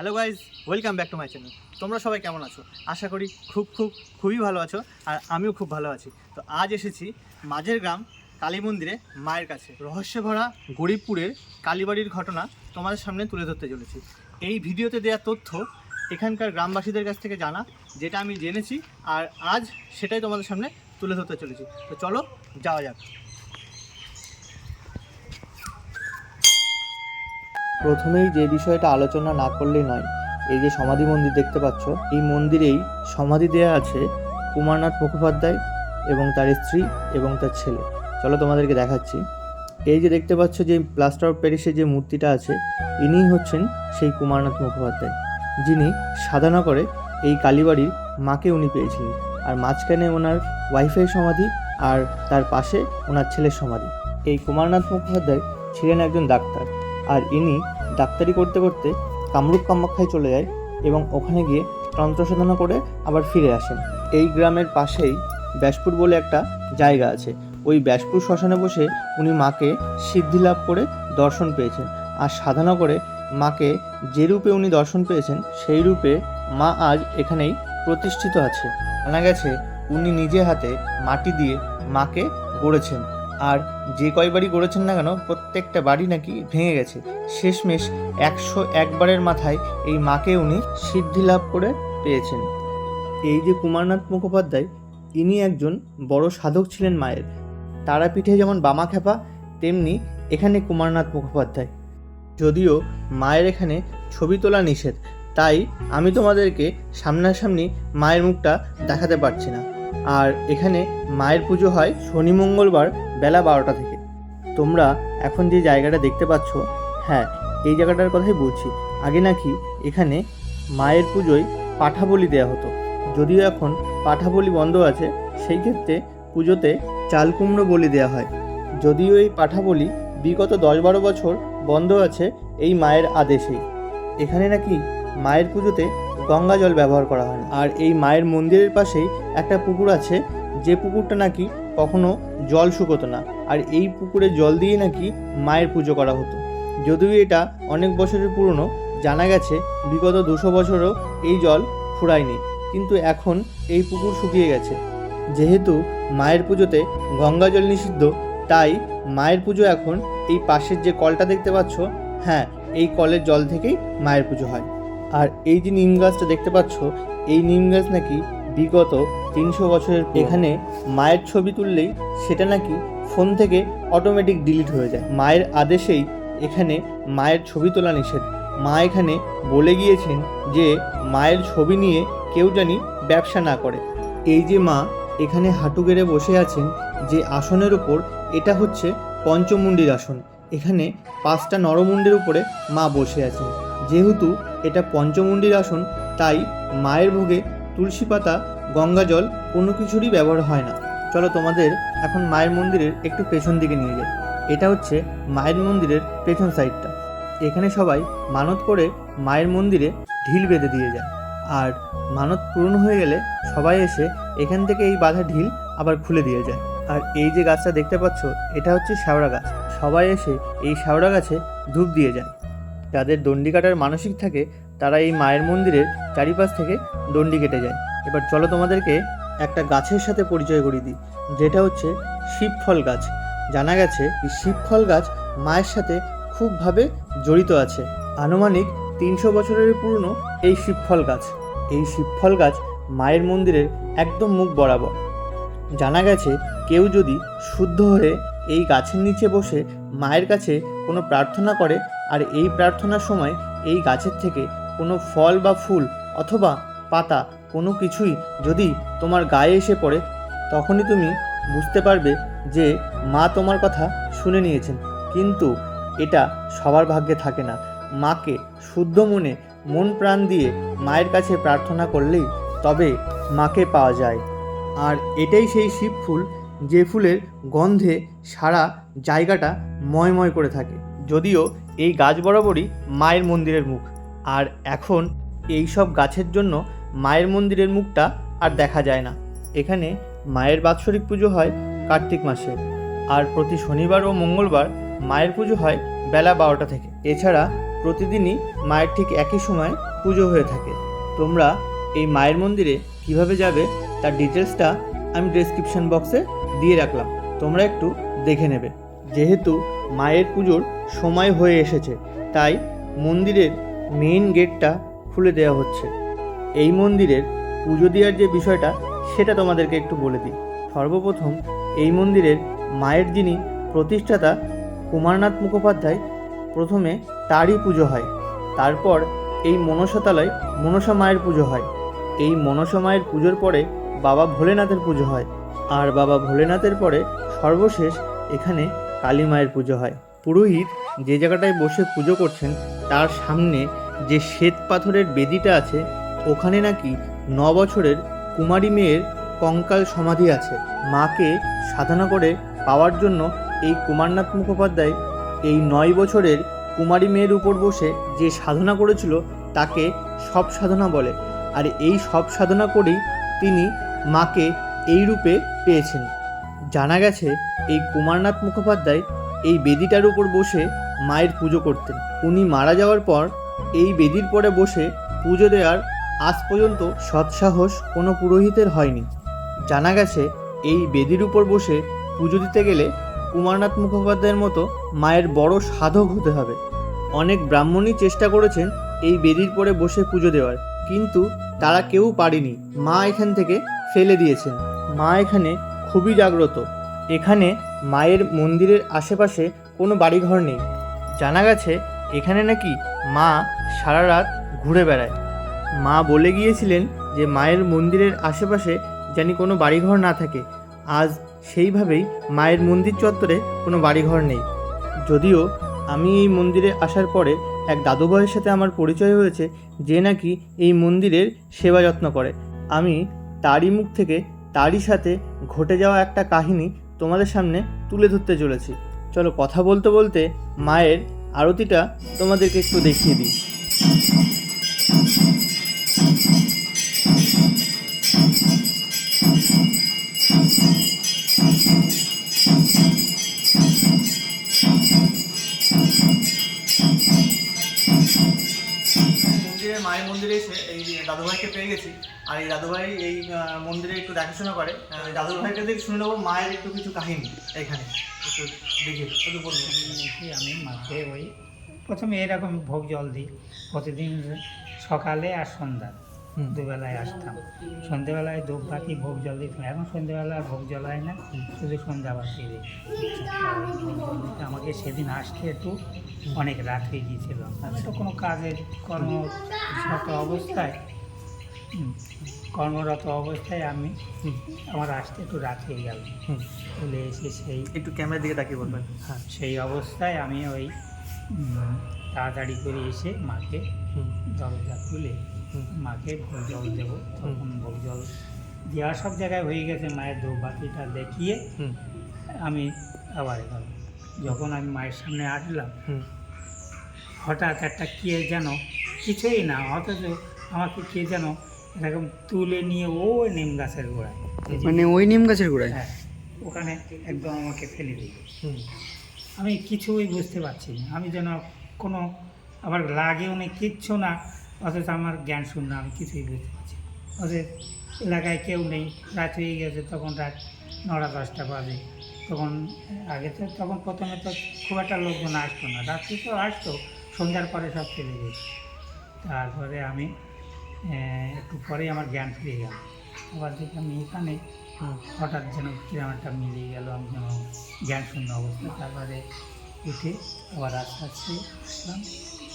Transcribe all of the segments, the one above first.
Hello guys welcome back to my channel তোমরা সবাই কেমন আছো? আশা করি খুব খুব খুবই ভালো আছো আর আমিও খুব ভালো আছি। তো আজ এসেছি মাঝের গ্রাম কালী মন্দিরে মায়ের কাছে। রহস্য ভরা গরিবপুরের কালীবাড়ির ঘটনা তোমাদের সামনে তুলে ধরতে চলেছি। এই ভিডিওতে দেওয়া তথ্য এখানকার গ্রামবাসীদের কাছ থেকে জানা, যেটা আমি জেনেছি আর আজ সেটাই তোমাদের সামনে তুলে ধরতে চলেছি। তো চলো, যাওয়া যাক। প্রথমেই যে বিষয়টা আলোচনা না করলেই নয়, এই যে সমাধি মন্দির দেখতে পাচ্ছ, এই মন্দিরেই সমাধি দেয়া আছে কুমারনাথ মুখোপাধ্যায় এবং তার স্ত্রী এবং তার ছেলে। চলো তোমাদেরকে দেখাচ্ছি। এই যে দেখতে পাচ্ছ যে প্লাস্টার অফ প্যারিসের যে মূর্তিটা আছে, ইনিই হচ্ছেন সেই কুমারনাথ মুখোপাধ্যায়। যিনি সাধনা করে এই কালীবাড়ির মাকে উনি পেয়েছিলেন। আর মাঝখানে ওনার ওয়াইফের সমাধি আর তার পাশে ওনার ছেলের সমাধি। এই কুমারনাথ মুখোপাধ্যায় ছিলেন একজন ডাক্তার। ইনি ডাক্তারি করতে করতে কামরূপ কামাখ্যায় চলে যায় এবং ওখানে গিয়ে তন্ত্র সাধনা করে আবার ফিরে আসেন। এই গ্রামের পাশেই ব্যাসপুর বলে একটা জায়গা আছে। ওই ব্যাসপুর শ্মশানে বসে উনি মাকে সিদ্ধি লাভ করে দর্শন পেয়েছেন আর সাধনা করে মাকে যে রূপে উনি দর্শন পেয়েছেন সেই রূপে মা আজ এখানেই প্রতিষ্ঠিত আছে। জানা গেছে উনি নিজে হাতে মাটি দিয়ে মাকে গড়েছেন। আর যে কয় বাড়ি গড়েছেন না কেন, প্রত্যেকটা বাড়ি নাকি ভেঙে গেছে। শেষমেশ একশো একবারের মাথায় এই মাকে উনি সিদ্ধি লাভ করে পেয়েছেন। এই যে কুমারনাথ মুখোপাধ্যায়, ইনি একজন বড় সাধক ছিলেন মায়ের। তারাপীঠে যেমন বামা খেপা তেমনি এখানে কুমারনাথ মুখোপাধ্যায়। যদিও মায়ের এখানে ছবি তোলা নিষেধ, তাই আমি তোমাদেরকে সামনাসামনি মায়ের মুখটা দেখাতে পারছি না। আর এখানে মায়ের পুজো হয় শনি মঙ্গলবার বেলা বারোটা থেকে। তোমরা এখন যে জায়গাটা দেখতে পাচ্ছ হ্যাঁ এই জায়গাটার কথাই বলছি। আগে নাকি এখানে মায়ের পুজোয় পাঠা বলি দেওয়া হতো। যদিও এখন পাঠা বলি বন্ধ আছে, সেই ক্ষেত্রে পুজোতে চাল কুমড়ো বলি দেওয়া হয়। যদিও এই পাঠা বলি বিগত দশ বারো বছর বন্ধ আছে এই মায়ের আদেশেই। এখানে নাকি মায়ের পুজোতে গঙ্গা জল ব্যবহার করা হয় আর এই মায়ের মন্দিরের পাশেই একটা পুকুর আছে, যে পুকুরটা নাকি কখনো জল শুকোতো না। আর এই পুকুরে জল দিয়ে নাকি মায়ের পুজো করা হতো। যদিও এটা অনেক বছরের পুরনো, জানা গেছে বিগত দুশো বছরও এই জল ফুরায়নি। কিন্তু এখন এই পুকুর শুকিয়ে গেছে। যেহেতু মায়ের পুজোতে গঙ্গা জল নিষিদ্ধ, তাই মায়ের পুজো এখন এই পাশের যে কলটা দেখতে পাচ্ছ হ্যাঁ এই কলের জল থেকেই মায়ের পুজো হয়। আর এই যে নিম গাছটা দেখতে পাচ্ছ, এই নিম গাছ নাকি বিগত তিনশো বছরের এখানে মায়ের ছবি তুললেই সেটা নাকি ফোন থেকে অটোমেটিক ডিলিট হয়ে যায়। মায়ের আদেশেই এখানে মায়ের ছবি তোলা নিষেধ। মা এখানে বলে গিয়েছেন যে মায়ের ছবি নিয়ে কেউ জানি ব্যবসা না করে। এই যে মা এখানে হাঁটু গেড়ে বসে আছেন যে আসনের উপর এটা হচ্ছে পঞ্চমুণ্ডির আসন। এখানে পাঁচটা নরমুণ্ডের উপরে মা বসে আছেন। যেহেতু এটা পঞ্চমুণ্ডির আসন তাই মায়ের ভোগে তুলসী পাতা গঙ্গা জল কোনো কিছুরই ব্যবহার হয় না। চলো তোমাদের এখন মায়ের মন্দিরের একটু পেছন দিকে নিয়ে যাই। এটা হচ্ছে মায়ের মন্দিরের পেছন সাইডটা। এখানে সবাই মানত করে মায়ের মন্দিরে ঢিল বেঁধে দিয়ে যায়। আর মানত পূরণ হয়ে গেলে সবাই এসে এখান থেকে এই বাধা ঢিল আবার খুলে দিয়ে যায়। আর এই যে গাছটা দেখতে পাচ্ছ, এটা হচ্ছে শ্যাওড়া গাছ। সবাই এসে এই শ্যাওড়া গাছে ধূপ দিয়ে যায়। যাদের দণ্ডি কাটার মানসিক থাকে, তারা এই মায়ের মন্দিরের চারিপাশ থেকে দণ্ডি কেটে যায়। এবার চলো তোমাদেরকে একটা গাছের সাথে পরিচয় করিয়ে দিই, যেটা হচ্ছে শিবফল গাছ। জানা গেছে এই শিবফল গাছ মায়ের সাথে খুবভাবে জড়িত আছে। আনুমানিক তিনশো বছরের পুরনো এই শিবফল গাছ। এই শিবফল গাছ মায়ের মন্দিরের একদম মুখ বরাবর। জানা গেছে কেউ যদি শুদ্ধ হয়ে এই গাছের নিচে বসে মায়ের কাছে কোনো প্রার্থনা করে, আর এই প্রার্থনার সময় এই গাছের থেকে কোনো ফল বা ফুল অথবা পাতা কোনো কিছুই যদি তোমার গায়ে এসে পড়ে, তখনই তুমি বুঝতে পারবে যে মা তোমার কথা শুনে নিয়েছেন। কিন্তু এটা সবার ভাগ্যে থাকে না। মাকে শুদ্ধ মনে মন প্রাণ দিয়ে মায়ের কাছে প্রার্থনা করলেই তবে মাকে পাওয়া যায়। আর এটাই সেই শিব ফুল, যে ফুলের গন্ধে সারা জায়গাটা ময়ময় করে থাকে। যদিও এই গাছ বরাবরই মায়ের মন্দিরের মুখ। আর এখন এই সব গাছের জন্য মায়ের মন্দিরের মুখটা আর দেখা যায় না। এখানে মায়ের বাৎসরিক পুজো হয় কার্তিক মাসে আর প্রতি শনিবার ও মঙ্গলবার মায়ের পুজো হয় বেলা বারোটা থেকে। এছাড়া প্রতিদিনই মায়ের ঠিক একই সময় পুজো হয়ে থাকে। তোমরা এই মায়ের মন্দিরে কীভাবে যাবে তার ডিটেলসটা আমি ডেসক্রিপশন বক্সে দিয়ে রাখলাম। তোমরা একটু দেখে নেবে। যেহেতু মায়ের পুজোর সময় হয়ে এসেছে, তাই মন্দিরের মেইন গেটটা খুলে দেওয়া হচ্ছে। এই মন্দিরের পুজো দেওয়ার যে বিষয়টা, সেটা তোমাদেরকে একটু বলে দিই। সর্বপ্রথম এই মন্দিরের মায়ের যিনি প্রতিষ্ঠাতা কুমারনাথ মুখোপাধ্যায়, প্রথমে তারই পুজো হয়। তারপর এই মনসাতলায় মনসা মায়ের পুজো হয়। এই মনসা মায়ের পুজোর পরে বাবা ভোলেনাথের পুজো হয়। আর বাবা ভোলেনাথের পরে সর্বশেষ এখানে কালী মায়ের পুজো হয়। পুরোহিত যে জায়গাটায় বসে পুজো করছেন, তার সামনে যে শ্বেত পাথরের বেদিটা আছে ওখানে নাকি ন বছরের কুমারী মেয়ের কঙ্কাল সমাধি আছে। মাকে সাধনা করে পাওয়ার জন্য এই কুমারনাথ মুখোপাধ্যায় এই নয় বছরের কুমারী মেয়ের উপর বসে যে সাধনা করেছিল, তাকে সব সাধনা বলে। আর এই সব সাধনা করেই তিনি মাকে এই রূপে পেয়েছেন। জানা গেছে, এই কুমারনাথ মুখোপাধ্যায় এই বেদিটার উপর বসে মায়ের পুজো করতেন। উনি মারা যাওয়ার পর এই বেদির পরে বসে পুজো দেওয়ার আজ পর্যন্ত সৎসাহস কোনো পুরোহিতের হয়নি। জানা গেছে, এই বেদির উপর বসে পুজো দিতে গেলে কুমারনাথ মুখোপাধ্যায়ের মতো মায়ের বড় সাধক হতে হবে। অনেক ব্রাহ্মণই চেষ্টা করেছেন এই বেদির পরে বসে পুজো দেওয়ার, কিন্তু তারা কেউ পারেনি। মা এখান থেকে ফেলে দিয়েছেন। মা এখানে খুবই জাগ্রত। এখানে মায়ের মন্দিরের আশেপাশে কোনো বাড়িঘর নেই। জানা গেছে, এখানে নাকি মা সারা রাত ঘুরে বেড়ায়। মা বলে গিয়েছিলেন যে মায়ের মন্দিরের আশেপাশে জানি কোনো বাড়িঘর না থাকে। আজ সেইভাবেই মায়ের মন্দির চত্বরে কোনো বাড়িঘর নেই। যদিও আমি এই মন্দিরে আসার পরে এক দাদু ভাইয়ের সাথে আমার পরিচয় হয়েছে যে নাকি এই মন্দিরের সেবা যত্ন করে। আমি তারই মুখ থেকে তারই সাথে ঘটে যাওয়া একটা কাহিনী তোমাদের সামনে তুলে ধরতে চলেছি। চলো কথা বলতে বলতে মায়ের আরতিটা তোমাদেরকে একটু দেখিয়ে দিই। মায়ের মন্দিরে এসে এই দাদুভাইকে পেয়ে গেছি। আর এই দাদুভাই এই মন্দিরে একটু দেখাশোনা করে। দাদুর কাছে শুনে নেব মায়ের একটু কিছু কাহিনী এখানে। একটু দেখি, একটু আমি মাকে ওই প্রথমে এরকম ভোগ জল দিই। প্রতিদিন সকালে আর সন্ধ্যা। দুবেলায় আসতাম। সন্ধ্যেবেলায় ধূপ বাতি ভোগ জল দিতাম। এখন সন্ধ্যেবেলা ভোগ জল হয় না শুধু সন্ধ্যা বাতি দিই। আমাকে সেদিন আসতে একটু অনেক রাত হয়ে গিয়েছিল। আমি তো কোনো কাজের কর্মরত অবস্থায় কর্মরত অবস্থায় আমি আমার আসতে একটু রাত হয়ে গেল। চলে এসে সেই একটু ক্যামেরার দিকে তাকিয়ে বলবেন। হ্যাঁ সেই অবস্থায় আমি ওই তাড়াতাড়ি করে এসে মাকে দরজা খুলে মাকে ভোগ জল দেবো তখন ভোগ জল দেওয়া সব জায়গায় হয়ে গেছে মায়ের ধূপবাতিটা দেখিয়ে আমি আবার গেল যখন আমি মায়ের সামনে আসলাম হঠাৎ একটা কে যেন কিছুই না অথচ আমাকে কে যেন এরকম তুলে নিয়ে ওই নিম গাছের গোড়ায় মানে ওই নিম গাছের গোড়ায়? হ্যাঁ ওখানে একদম আমাকে ফেলে দিল। আমি কিছুই বুঝতে পারছি না আমি যেন কোনো আবার লাগেও নেই কিচ্ছু না অথচ আমার জ্ঞান শূন্য, আমি কিছুই বুঝতে পারছি অথচ এলাকায় কেউ নেই, রাত হয়ে গেছে, তখন রাত নটা, দশটা বাজে। তখন, আগে তো, তখন প্রথমে তো খুব একটা লোকজন আসতো না, রাত্রি তো আসতো, সন্ধ্যার পরে সব চলে যেত তারপরে আমি একটু পরেই আমার জ্ঞান ফিরে গেল। আবার দেখি আমি এখানে হঠাৎ যেন কিরম একটা মিলিয়ে গেল, আমি যেন জ্ঞান শূন্য অবস্থা। তারপরে উঠে আবার আস্তে আস্তে আসলাম,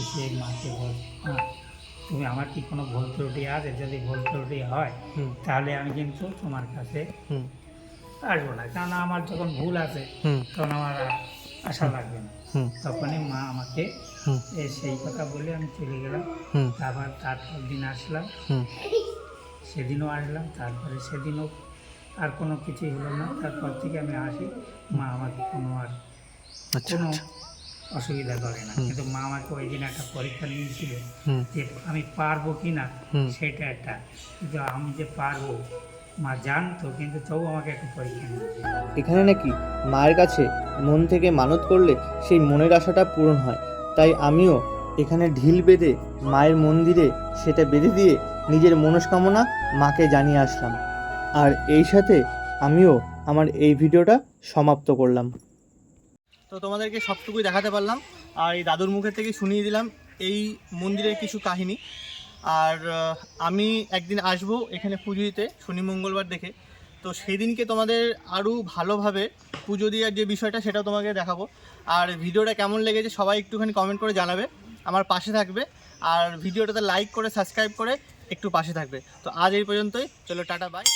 এসে মাকে বল তুমি আমার কি কোনো ভুল ত্রুটি আছে? যদি ভুল ত্রুটি হয় তাহলে আমি কিন্তু তোমার কাছে হুম, আসব না। কারণ আমার যখন ভুল আছে তখন আমার আশা লাগবে না। তখনই মা আমাকে সেই কথা বলে আমি চলে গেলাম। তারপর তারপর দিন আসলাম। সেদিনও আসলাম তারপরে সেদিনও আর কোনো কিছুই হলো না। তারপর থেকে আমি আসি মা আমাকে কোনো আর আচ্ছা কোনো আচ্ছা। অসুবিধা করে না। কিন্তু মা আমাকে ওই দিন একটা পরীক্ষা নিয়েছিল যে আমি পারব কি না সেটা একটা। কিন্তু আমি যে পারব মা জানতো কিন্তু তবু আমাকে একটা পরীক্ষা নিয়েছিল। এখানে নাকি মায়ের কাছে মন থেকে মানত করলে সেই মনের আশাটা পূরণ হয়। তাই আমিও এখানে ঢিল বেঁধে মায়ের মন্দিরে সেটা বেঁধে দিয়ে নিজের মনস্কামনা মাকে জানিয়ে আসলাম। আর এই সাথে আমিও আমার এই ভিডিওটা সমাপ্ত করলাম। তো তোমাদেরকে সবটুকুই দেখাতে পারলাম। আর এই দাদুর মুখের থেকে শুনিয়ে দিলাম এই মন্দিরের কিছু কাহিনী। আর আমি একদিন আসব এখানে পুজো দিতে, শনি মঙ্গলবার দেখে। তো সেদিনকে তোমাদের আরও ভালোভাবে পুজো দেওয়ার যে বিষয়টা সেটাও তোমাকে দেখাবো। আর ভিডিওটা কেমন লেগেছে সবাই একটুখানি কমেন্ট করে জানাবে, আমার পাশে থাকবে। আর ভিডিওটাতে লাইক করে সাবস্ক্রাইব করে একটু পাশে থাকবে। তো আজ এই পর্যন্তই, চলো টাটা বাই